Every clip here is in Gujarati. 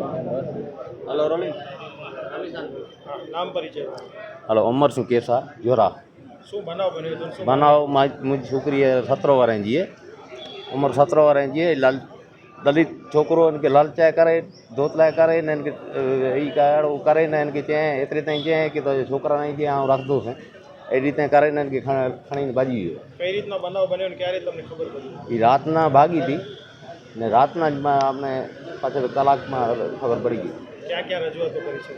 હલો રોલિંગ નામ પરિચય. હલો અમરસુ કેસા જોરા. શું બનાવ બન્યો બનાવ મુજ છોકરીએ સત્રો વાર જઈએ ઉંમર સત્રો વાર જઈએ લાલ દલિત છોકરો એને કે લાલચાય કરે ધોતલાય કરે ને એને કે એ કાળો કરે ને એને કે ત્યાં એતરી ત્યાં જ્યાં કે તો છોકરાને ત્યાં હું રાખતો છું. એ રીતે કરે ને એને કે ખણીને ભાજી ગયો. કઈ રીતનો બનાવ બન્યો ક્યારે તમને ખબર પડી? એ રાતના ભાગી હતી. ને રાતના જ અમને પાછળ કલાકમાં ખબર પડી ગઈ. રજૂઆતો કરી છે?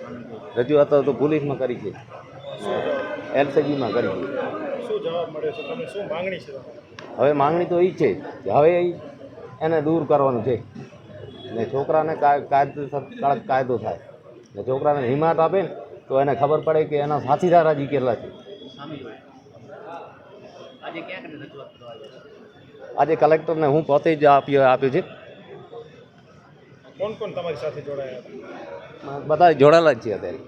રજૂઆત તો પોલીસમાં કરી છે. એલસીજીમાં કરી છે. શું જવાબ મળ્યો છે? તમને શું માંગણી છે? તમારી? હવે માંગણી તો એ છે કે હવે એને દૂર કરવાનું છે. ને છોકરાને કાયદેસર કડક કાયદો થાય. ને છોકરાને હિમાત આપે ને તો એને ખબર પડે કે એના સાથીદાર હજી કેટલા છે. આજે કલેક્ટરને હું પોતે જ આપ્યો આપ્યું છે. કોણ કોણ તમારી સાથે જોડાયા બધા જોડાયેલા જ છે અત્યારે.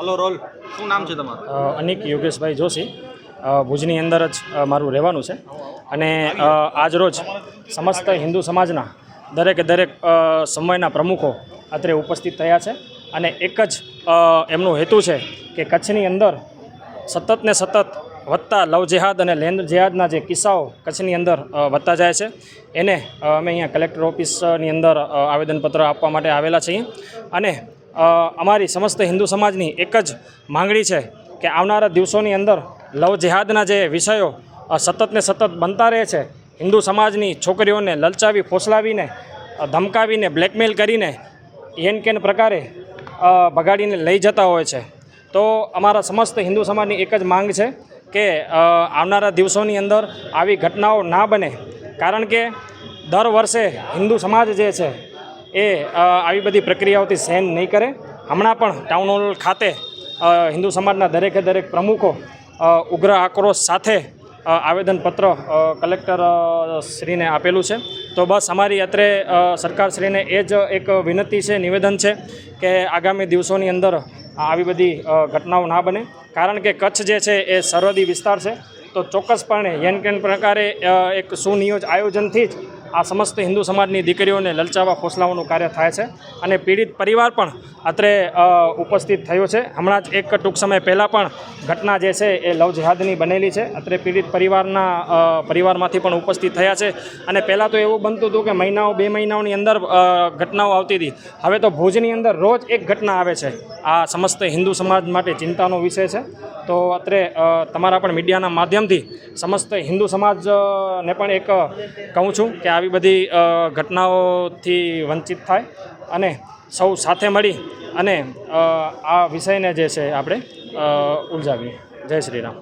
Hello roll. શું નામ છે તમારું? અનિક યોગેશભાઈ જોશી. ભુજની અંદર જ મારું રહેવાનું છે. અને આજરોજ સમસ્ત હિન્દુ સમાજના દરેકે દરેક સમયના પ્રમુખો અત્રે ઉપસ્થિત થયા છે. અને એક જ એમનો હેતુ છે કે કચ્છની અંદર સતત ને સતત વધતા લવ જેહાદ અને લેન્ડ જેહાદના જે કિસ્સાઓ કચ્છની અંદર વધતા જાય છે. એને અમે અહીંયા કલેક્ટર ઓફિસની અંદર આવેદનપત્ર આપવા માટે આવેલા છીએ. અને અમારી સમસ્ત હિન્દુ સમાજની એક જ માંગણી છે કે આવનારા દિવસોની અંદર લવ જેહાદના જે વિષયો સતત ને સતત બનતા રહે છે, હિન્દુ સમાજની છોકરીઓને લલચાવી, ફોસલાવીને ધમકાવીને બ્લેકમેલ કરીને એન કેન પ્રકારે ભગાડીને લઈ જતા હોય છે. તો અમારા સમસ્ત હિન્દુ સમાજની એક જ માંગ છે કે આવનારા દિવસોની અંદર આવી ઘટનાઓ ના બને. કારણ કે દર વર્ષે હિન્દુ સમાજ જે છે એ આવી બધી પ્રક્રિયાઓથી સહન નહીં કરે. હમણાં પણ ટાઉન હોલ ખાતે હિન્દુ સમાજના દરેકે દરેક પ્રમુખો ઉગ્ર આક્રોશ સાથે આવેદનપત્ર કલેક્ટર શ્રીને આપેલું છે. તો બસ અમારી અત્રે સરકાર સરકારશ્રીને એ જ એક વિનંતી છે, નિવેદન છે કે આગામી દિવસોની અંદર આવી બધી ઘટનાઓ ના બને. કારણ કે કચ્છ જે છે એ સરહદી વિસ્તાર છે. તો ચોક્કસપણે યેન કેન પ્રકારે એક સુનિયોજ આયોજનથી જ આ સમસ્ત હિન્દુ સમાજની દીકરીઓને લલચાવવા ફોસલાવાનું કાર્ય થાય છે અને પીડિત પરિવાર પણ અત્રે ઉપસ્થિત થયો છે. હમણાં જ એક ટૂંક સમય પહેલાં પણ ઘટના જે છે એ લવ જહાદની બનેલી છે. અત્રે પીડિત પરિવારના પરિવારમાંથી પણ ઉપસ્થિત થયા છે. અને પહેલાં તો એવું બનતું હતું કે મહિનાઓ, બે મહિનાઓની અંદર ઘટનાઓ આવતી હતી. હવે તો ભુજની અંદર રોજ એક ઘટના આવે છે. આ સમસ્ત હિન્દુ સમાજ માટે ચિંતાનો વિષય છે. તો અત્રે તમારા પણ મીડિયાના માધ્યમથી સમસ્ત હિન્દુ સમાજને પણ એક કહું છું કે આવી બધી ઘટનાઓથી વંચિત થાય અને સૌ સાથે મળી અને આ વિષયને જે છે આપણે ઉલઝાવીએ. જય શ્રી રામ.